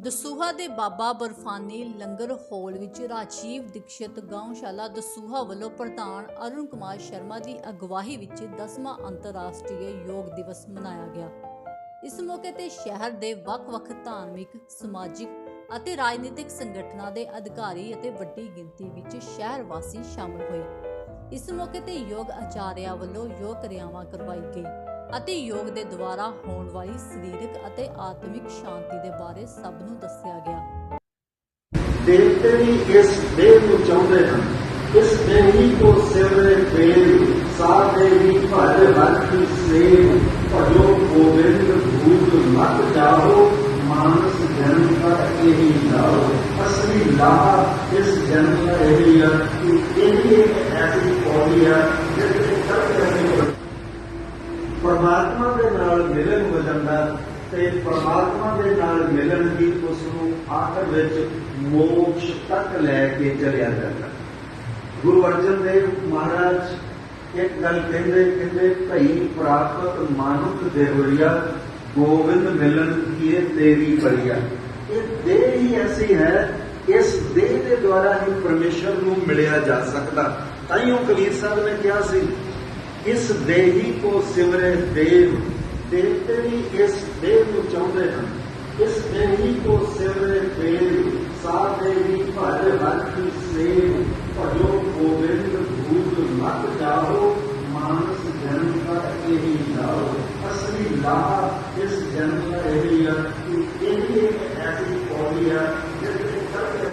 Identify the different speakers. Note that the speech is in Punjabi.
Speaker 1: ਦਸੂਹਾ ਦੇ ਬਾਬਾ ਬਰਫਾਨੀ ਲੰਗਰ ਹਾਲ ਵਿੱਚ ਰਾਜੀਵ ਦੀਕਸ਼ਿਤ ਗਾਉਂਸ਼ਾਲਾ ਦਸੂਹਾ ਵੱਲੋਂ ਪ੍ਰਧਾਨ ਅਰੁਣ ਕੁਮਾਰ ਸ਼ਰਮਾ ਦੀ ਅਗਵਾਈ ਵਿੱਚ 10ਵਾਂ ਅੰਤਰਰਾਸ਼ਟਰੀ ਯੋਗ ਦਿਵਸ ਮਨਾਇਆ ਗਿਆ। ਇਸ ਮੌਕੇ ਤੇ ਸ਼ਹਿਰ ਦੇ ਵੱਖ-ਵੱਖ ਧਾਰਮਿਕ, ਸਮਾਜਿਕ ਅਤੇ ਰਾਜਨੀਤਿਕ ਸੰਗਠਨਾਂ ਦੇ ਅਧਿਕਾਰੀ ਅਤੇ ਵੱਡੀ ਗਿਣਤੀ ਵਿੱਚ ਸ਼ਹਿਰ ਵਾਸੀ ਸ਼ਾਮਲ ਹੋਏ। ਇਸ ਮੌਕੇ ਤੇ ਯੋਗ ਆਚਾਰਿਆ ਵੱਲੋਂ ਯੋਗ ਕਿਰਿਆਵਾਂ ਕਰਵਾਈ ਗਈ। ਅਤੇ ਯੋਗ ਦੇ ਦੁਆਰਾ ਹੋਣ ਵਾਲੀ ਸਰੀਰਕ ਅਤੇ ਆਤਮਿਕ ਸ਼ਾਂਤੀ ਦੇ ਬਾਰੇ ਸਭ ਨੂੰ ਦੱਸਿਆ ਗਿਆ।
Speaker 2: ਦੇਵਤੇ ਵੀ ਇਸ ਦੇਹ ਨੂੰ ਚਾਹੁੰਦੇ ਹਨ। ਇਸ ਦੇਹੀ ਕੋ ਸਿਮਰੇ ਪ੍ਰੇਮ ਸਾਧੇ ਵੀ ਭਜ ਰੱਖੀ ਸੇਵ ਭਜੋ ਗੋਬਿੰਦ ਭੂਤ ਮਤ ਜਾਓ ਮਾਨਸ ਜਨਮ ਦਾ ਇਹੀ ਲਾਓ। ਅਸਲੀ ਲਾਭ ਇਸ ਜਨਮ ਦਾ ਇਹੀ ਹੈ ਕਿ ਇਹ ਇੱਕ ਐਸੀ ਪੌੜੀ ਹੈ ਜਿਸ ਦੇ ਸਭ ਅਸੀਂ ਪਰਮਾਤਮਾ ਦੇ ਨਾਲ ਮਿਲਨ ਹੋ ਜਾਂਦਾ ਤੇ ਪਰਮਾਤਮਾ ਦੇ ਨਾਲ ਮਿਲਣ ਹੀ ਉਸ ਨੂੰ ਆਖਰ ਵਿੱਚ ਮੋਕਸ਼ ਤੱਕ ਲੈ ਕੇ ਚਲਿਆ ਜਾਂਦਾ। ਗੁਰੂ ਅਰਜਨ ਦੇਵ ਮਹਾਰਾਜ ਇੱਕ ਗੱਲ ਕਹਿੰਦੇ ਕਹਿੰਦੇ, ਭਈ ਪ੍ਰਾਪਤ ਮਾਨੁਖ ਦੇਵਰੀਆ, ਗੋਬਿੰਦ ਮਿਲਨ ਕੀਏ ਤੇਰੀ ਬਰੀਆ। ਇਹ ਦੇਹ ਹੀ ਐਸੀ ਹੈ, ਇਸ ਦੇਹ ਦੇ ਦੁਆਰਾ ਹੀ ਪਰਮੇਸ਼ਰ ਨੂੰ ਮਿਲਿਆ ਜਾ ਸਕਦਾ। ਤਾਈਓ ਕਬੀਰ ਸਾਹਿਬ ਨੇ ਕਿਹਾ ਸੀ ਇਸ ਦੇਹੀ ਕੋ ਸਿਮਰੇ ਦੇਵ ਤੇਰੀ ਇਸ ਦੇਵ ਨੂੰ ਚਾਹੁੰਦੇ ਹਨ। ਇਸ ਦੇਹੀ ਕੋ ਸਿਮਰੇ ਦੇਵ ਸਾ ਦੇਵੀ ਭਰ ਹਰ ਕੀ ਸੇਵ। ਭਜੋ ਗੋਬਿੰਦ ਭੂਤ ਮਤ ਜਾਓ ਮਾਨਸ ਜਨਮ ਦਾ ਇਹੀ ਲਾਓ ਅਸਲੀ ਲਾਭ ਇਸ ਜਨਮ ਦਾ ਇਹੀ ਹੈ